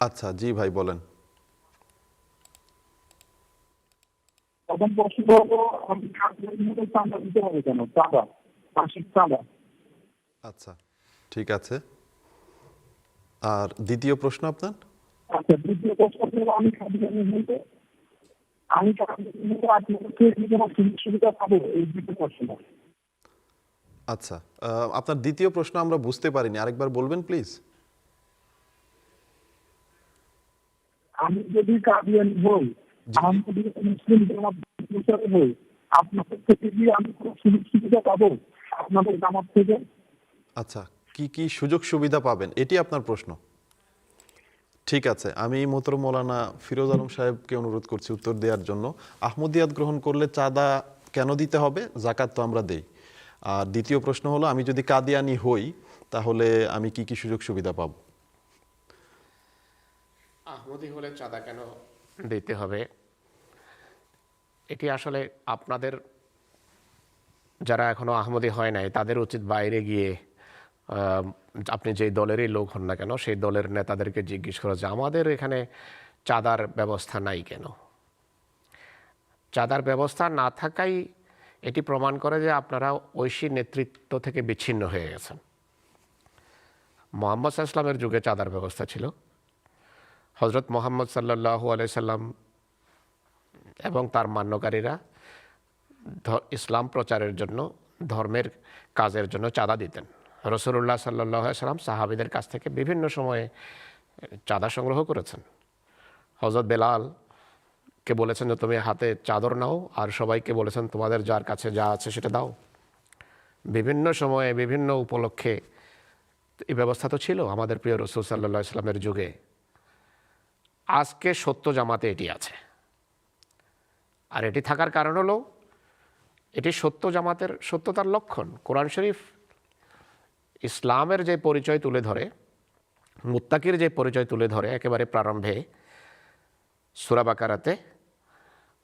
আচ্ছা জি ভাই বলেন। প্রথম প্রশ্ন হলো আমি চাঁদা দিতে হবে কেন? চাঁদা মাসিক চাঁদা। আচ্ছা ঠিক আছে। আর দ্বিতীয় প্রশ্ন আপনার? আচ্ছা দ্বিতীয় প্রশ্ন হলো আমি আমি সুবিধা পাবো এই দুটো প্রশ্ন। আচ্ছা আপনার দ্বিতীয় প্রশ্ন আমরা বুঝতে পারিনি। আরেকবার বলবেন প্লিজ আমি যদি কাদিয়ান হই আমি যদি মুসলিম জামাত প্রচারে হই আপনাদের থেকে কি আমি কোনো সুযোগ সুবিধা পাবো আপনাদের জামাত থেকে? আচ্ছা কি কি সুযোগ সুবিধা পাবেন? এটি আপনার প্রশ্ন। ঠিক আছে আমি মোতর মৌলানা ফিরোজ আলম সাহেবকে অনুরোধ করছি উত্তর দেওয়ার জন্য। আহমদিয়াত গ্রহণ করলে চাঁদা কেন দিতে হবে? জাকাত তো আমরা দেই। আর দ্বিতীয় প্রশ্ন হলো আমি যদি কাদিয়ানি হই তাহলে আমি কি কি সুযোগ সুবিধা পাবো? আহমদি হলে চাঁদা কেন দিতে হবে? এটি আসলে আপনাদের যারা এখনও আহমদি হয় নাই তাদের উচিত বাইরে গিয়ে আপনি যেই দলেরই লোক হন না কেন সেই দলের নেতাদেরকে জিজ্ঞেস করা যে আমাদের এখানে চাঁদার ব্যবস্থা নাই কেন? চাঁদার ব্যবস্থা না থাকাই এটি প্রমাণ করে যে আপনারা ঐশী নেতৃত্ব থেকে বিচ্ছিন্ন হয়ে গেছেন। মোহাম্মদ ইসলামের যুগে চাঁদার ব্যবস্থা ছিল। হজরত মোহাম্মদ সাল্লাহু আলাইসাল্লাম এবং তার মান্যকারীরা ইসলাম প্রচারের জন্য, ধর্মের কাজের জন্য চাঁদা দিতেন। রসুল্লাহ সাল্লাহ সাল্লাম সাহাবিদের কাছ থেকে বিভিন্ন সময়ে চাঁদা সংগ্রহ করেছেন। হজরত বেলাল কে বলেছেন যে তুমি হাতে চাদর নাও, আর সবাইকে বলেছেন তোমাদের যার কাছে যা আছে সেটা দাও। বিভিন্ন সময়ে, বিভিন্ন উপলক্ষে এই ব্যবস্থা তো ছিল আমাদের প্রিয় রসুল সাল্লাহ ইসলামের যুগে। আজকে সত্য জামাতে এটি আছে। আর এটি থাকার কারণ হলো, এটি সত্য জামাতের সত্যতার লক্ষণ। কোরআন শরীফ ইসলামের যে পরিচয় তুলে ধরে, মুত্তাকির যে পরিচয় তুলে ধরে একেবারে প্রারম্ভে সুরাবাকারাতে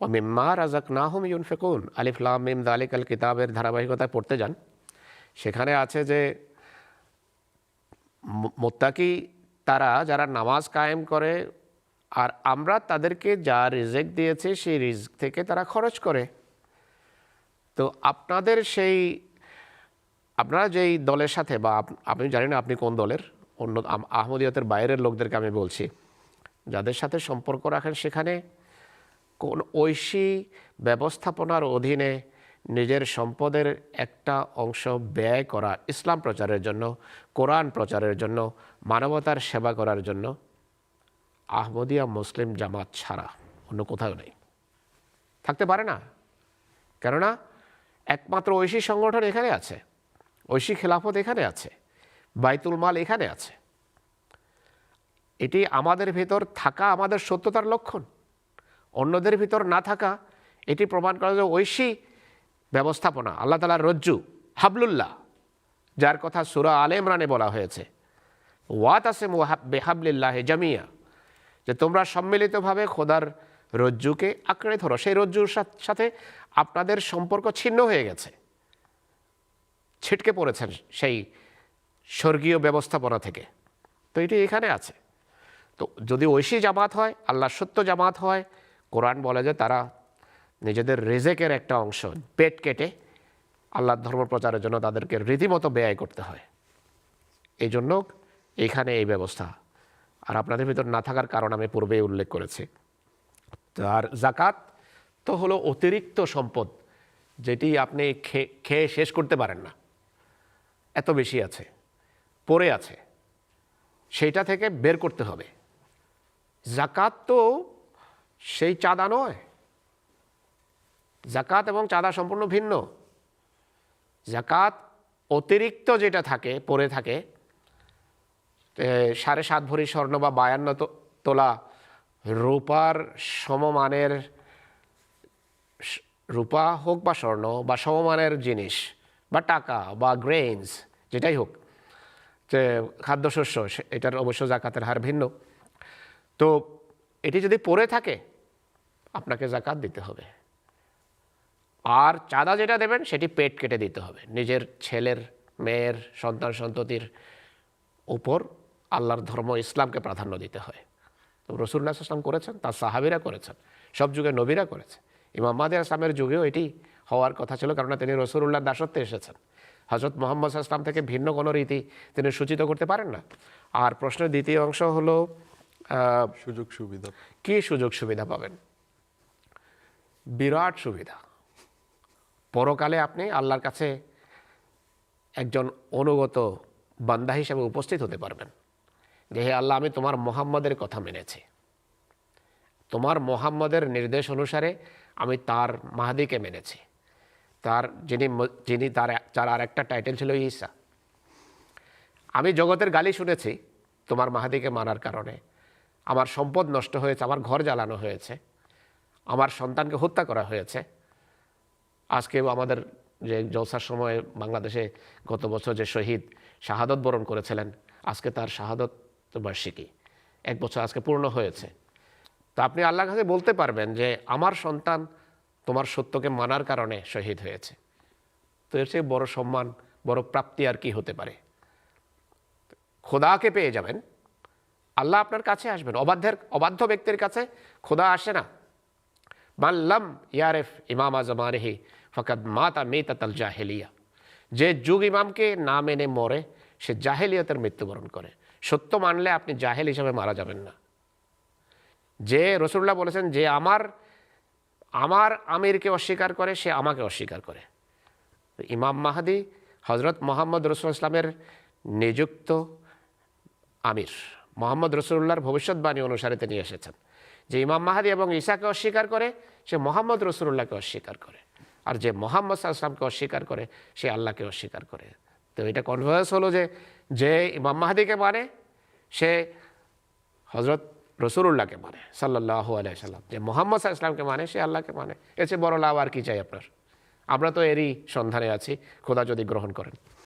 ও মিম্মা রাজাক নাহম ইউন ফেকুন আলিফলাম মিম দালিক আল কিতাবের ধারাবাহিকতায় পড়তে যান। সেখানে আছে যে মোত্তাকি তারা যারা নামাজ কায়েম করে, আর আমরা তাদেরকে যা রিজেক দিয়েছি সেই রিজক থেকে তারা খরচ করে। তো আপনাদের সেই, আপনারা যেই দলের সাথে, বা আপ- আপনি জানি না আপনি কোন দলের, অন্য আহমদিয়তের বাইরের লোকদেরকে আমি বলছি, যাদের সাথে সম্পর্ক রাখেন সেখানে কোন ঐশী ব্যবস্থাপনার অধীনে নিজের সম্পদের একটা অংশ ব্যয় করা ইসলাম প্রচারের জন্য, কোরআন প্রচারের জন্য, মানবতার সেবা করার জন্য আহমদিয়া মুসলিম জামাত ছাড়া অন্য কোথাও নেই। থাকতে পারে না। কেননা একমাত্র ঐশী সংগঠন এখানে আছে, ঐশী খেলাফত এখানে আছে, বাইতুল মাল এখানে আছে। এটি আমাদের ভেতর থাকা আমাদের সত্যতার লক্ষণ। অন্যদের ভিতর না থাকা, এটি প্রমাণ করা যে ঐশী ব্যবস্থাপনা, আল্লাহ তালার রজ্জু, হাবলুল্লাহ, যার কথা সুরা আলে ইমরানে বলা হয়েছে। ওয়াত আছে বেহাবলিল্লাহ জামিয়া, যে তোমরা সম্মিলিতভাবে খোদার রজ্জুকে আঁকড়ে ধরো। সেই রজ্জুর সাথে আপনাদের সম্পর্ক ছিন্ন হয়ে গেছে। ছিটকে পড়েছেন সেই স্বর্গীয় ব্যবস্থাপনা থেকে। তো এটি এখানে আছে। তো যদি ঐশী জামাত হয়, আল্লাহ সত্য জামাত হয় কোরআন বলে যে তারা নিজেদের রেজেকের একটা অংশ পেট কেটে আল্লাহর ধর্ম প্রচারের জন্য তাদেরকে রীতিমতো ব্যয় করতে হয়। এই জন্য এইখানে এই ব্যবস্থা। আর আপনাদের ভিতর না থাকার কারণ আমি পূর্বেই উল্লেখ করেছি। তো আর জাকাত তো হলো অতিরিক্ত সম্পদ, যেটি আপনি খেয়ে শেষ করতে পারেন না। এত বেশি আছে, পড়ে আছে সেইটা থেকে বের করতে হবে। জাকাত তো সেই চাঁদা নয়। জাকাত এবং চাঁদা সম্পূর্ণ ভিন্ন। জাকাত অতিরিক্ত যেটা থাকে, পড়ে থাকে সাড়ে সাত ভরি স্বর্ণ বা বায়ান্ন তোলা রূপার সমমানের রূপা হোক বা স্বর্ণ বা সমমানের জিনিস বা টাকা বা গ্রেইনস যেটাই হোক, যে খাদ্যশস্য এটার অবশ্য জাকাতের হার ভিন্ন। তো এটি যদি পড়ে থাকে, আপনাকে জাকাত দিতে হবে। আর চাঁদা যেটা দেবেন, সেটি পেট কেটে দিতে হবে। নিজের ছেলের, মেয়ের, সন্তান, সন্ততির উপর আল্লাহর ধর্ম, ইসলামকে প্রাধান্য দিতে হয়। তো রসুল্লাহ ইসলাম করেছেন, তার সাহাবিরা করেছেন, সব যুগে নবীরা করেছে ইমাম মাদি আসলামের যুগেও এটি হওয়ার কথা ছিল, কেননা তিনি রসুল্লাহ দাসত্বে এসেছেন। হজরত মোহাম্মদ ইসলাম থেকে ভিন্ন কোনো রীতি তিনি সূচিত করতে পারেন না। আর প্রশ্নের দ্বিতীয় অংশ হলো সুযোগ সুবিধা। কি সুযোগ সুবিধা পাবেন? বিরাট সুবিধা। পরকালে আপনি আল্লাহর কাছে একজন অনুগত বান্দা হিসেবে উপস্থিত হতে পারবেন যে হে আল্লাহ আমি তোমার মোহাম্মদের কথা মেনেছি। তোমার মোহাম্মদের নির্দেশ অনুসারে আমি তার মাহাদিকে মেনেছি। তার যিনি যিনি তার যার আর একটা টাইটেল ছিল ঈসা। আমি জগতের গালি শুনেছি তোমার মাহাদিকে মানার কারণে। আমার সম্পদ নষ্ট হয়েছে, আমার ঘর জ্বালানো হয়েছে, আমার সন্তানকে হত্যা করা হয়েছে। আজকে আমাদের যে জলসার সময়ে বাংলাদেশে গত বছর যে শহীদ শাহাদত বরণ করেছিলেন, আজকে তার শাহাদত বার্ষিকী। এক বছর আজকে পূর্ণ হয়েছে। তো আপনি আল্লাহর কাছে বলতে পারবেন যে আমার সন্তান তোমার সত্যকে মানার কারণে শহীদ হয়েছে। তো এর চেয়ে বড় সম্মান, বড় প্রাপ্তি আর কি হতে পারে? খোদাকে পেয়ে যাবেন। আল্লাহ আপনার কাছে আসবেন। অবাধ্যের, অবাধ্য ব্যক্তির কাছে খোদা আসে না। মাল্লাম ইয়ারেফ ইমাম আজমানহি ফকাত মাতা মেতাতাল জাহেলিয়া। যে যুগ ইমামকে না মেনে মরে, সে জাহেলিয়াতের মৃত্যুবরণ করে। সত্য মানলে আপনি জাহেল হিসাবে মারা যাবেন না। যে রসুল্লাহ বলেছেন যে আমার আমার আমিরকে অস্বীকার করে, সে আমাকে অস্বীকার করে। ইমাম মাহাদি হজরত মোহাম্মদ রসুল ইসলামের নিযুক্ত আমির। মোহাম্মদ রসুল্লাহর ভবিষ্যৎবাণী অনুসারে তিনি এসেছেন। যে ইমাম মাহাদি এবং ঈশাকে অস্বীকার করে, সে মোহাম্মদ রসুল্লাহকে অস্বীকার করে। আর যে মোহাম্মদ সাল্লামকে অস্বীকার করে, সে আল্লাহকে অস্বীকার করে। তো এটা কনভার্স হলো যে যে ইমাম মাহাদিকে মানে সে হজরত রসুল্লাহকে মানে সাল্লাহ আলাইসাল্লাম যে মোহাম্মদ ইসলামকে মানে সে আল্লাহকে মানে। চেয়ে বড় লাভ আর কি চাই আপনার? আমরা তো এরই সন্ধানে আছি, খোদা যদি গ্রহণ করেন।